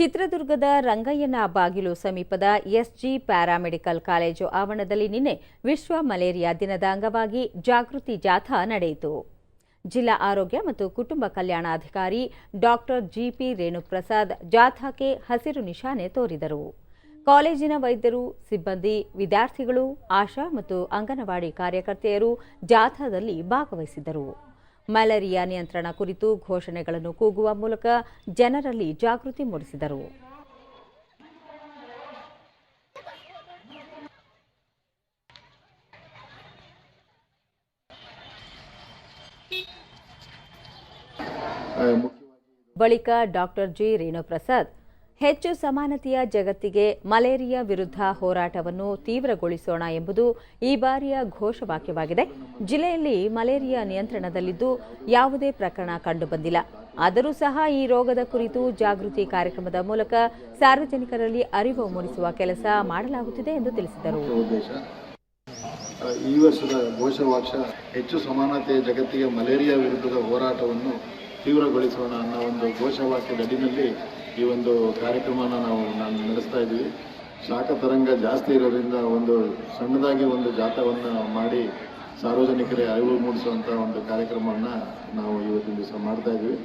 ಚಿತ್ರದುರ್ಗದ ರಂಗಯ್ಯನ ಬಾಗಿಲು ಸಮೀಪದ ಎಸ್ಜಿ ಪ್ಯಾರಾಮೆಡಿಕಲ್ ಕಾಲೇಜು ಆವರಣದಲ್ಲಿ ನಿನ್ನೆ ವಿಶ್ವ ಮಲೇರಿಯಾ ದಿನದ ಅಂಗವಾಗಿ ಜಾಗೃತಿ ಜಾಥಾ ನಡೆಯಿತು. ಜಿಲ್ಲಾ ಆರೋಗ್ಯ ಮತ್ತು ಕುಟುಂಬ ಕಲ್ಯಾಣಾಧಿಕಾರಿ ಡಾಕ್ಟರ್ ಜಿಪಿ ರೇಣುಪ್ರಸಾದ್ ಜಾಥಾಕ್ಕೆ ಹಸಿರು ನಿಶಾನೆ ತೋರಿದರು. ಕಾಲೇಜಿನ ವೈದ್ಯರು, ಸಿಬ್ಬಂದಿ, ವಿದ್ಯಾರ್ಥಿಗಳು, ಆಶಾ ಮತ್ತು ಅಂಗನವಾಡಿ ಕಾರ್ಯಕರ್ತೆಯರು ಜಾಥಾದಲ್ಲಿ ಭಾಗವಹಿಸಿದ್ದರು. ಮಲೇರಿಯಾ ನಿಯಂತ್ರಣ ಕುರಿತು ಘೋಷಣೆಗಳನ್ನು ಕೂಗುವ ಮೂಲಕ ಜನರಲ್ಲಿ ಜಾಗೃತಿ ಮೂಡಿಸಿದರು. ಬಳಿಕ ಡಾಕ್ಟರ್ ಜಿ ರೇಣುಪ್ರಸಾದ್ ಹೆಚ್ಚು ಸಮಾನತೆಯ ಜಗತ್ತಿಗೆ ಮಲೇರಿಯಾ ವಿರುದ್ಧ ಹೋರಾಟವನ್ನು ತೀವ್ರಗೊಳಿಸೋಣ ಎಂಬುದು ಈ ಬಾರಿಯ ಘೋಷವಾಕ್ಯವಾಗಿದೆ. ಜಿಲ್ಲೆಯಲ್ಲಿ ಮಲೇರಿಯಾ ನಿಯಂತ್ರಣದಲ್ಲಿದ್ದು ಯಾವುದೇ ಪ್ರಕರಣ ಕಂಡುಬಂದಿಲ್ಲ. ಆದರೂ ಸಹ ಈ ರೋಗದ ಕುರಿತು ಜಾಗೃತಿ ಕಾರ್ಯಕ್ರಮದ ಮೂಲಕ ಸಾರ್ವಜನಿಕರಲ್ಲಿ ಅರಿವು ಮೂಡಿಸುವ ಕೆಲಸ ಮಾಡಲಾಗುತ್ತಿದೆ ಎಂದು ತಿಳಿಸಿದರು. ಈ ವರ್ಷದ ಘೋಷವಾಕ್ಯ, ಹೆಚ್ಚು ಸಮಾನತೆಯ ಜಗತ್ತಿಗೆ ಮಲೇರಿಯಾ ವಿರುದ್ಧದ ಹೋರಾಟವನ್ನು ತೀವ್ರಗೊಳಿಸೋಣ ಅನ್ನೋ ಒಂದು ಘೋಷವಾಕ್ಯದ ಅಡಿನಲ್ಲಿ ಈ ಒಂದು ಕಾರ್ಯಕ್ರಮನ ನಾವು ನಾನು ನಡೆಸ್ತಾ ಇದ್ದೀವಿ. ಶಾಖ ತರಂಗ ಜಾಸ್ತಿ ಇರೋದ್ರಿಂದ ಒಂದು ಸಣ್ಣದಾಗಿ ಒಂದು ಜಾಥವನ್ನು ಮಾಡಿ ಸಾರ್ವಜನಿಕರೇ ಅರಿವು ಮೂಡಿಸುವಂಥ ಒಂದು ಕಾರ್ಯಕ್ರಮವನ್ನು ನಾವು ಇವತ್ತಿನ ದಿವಸ ಮಾಡ್ತಾ ಇದ್ದೀವಿ.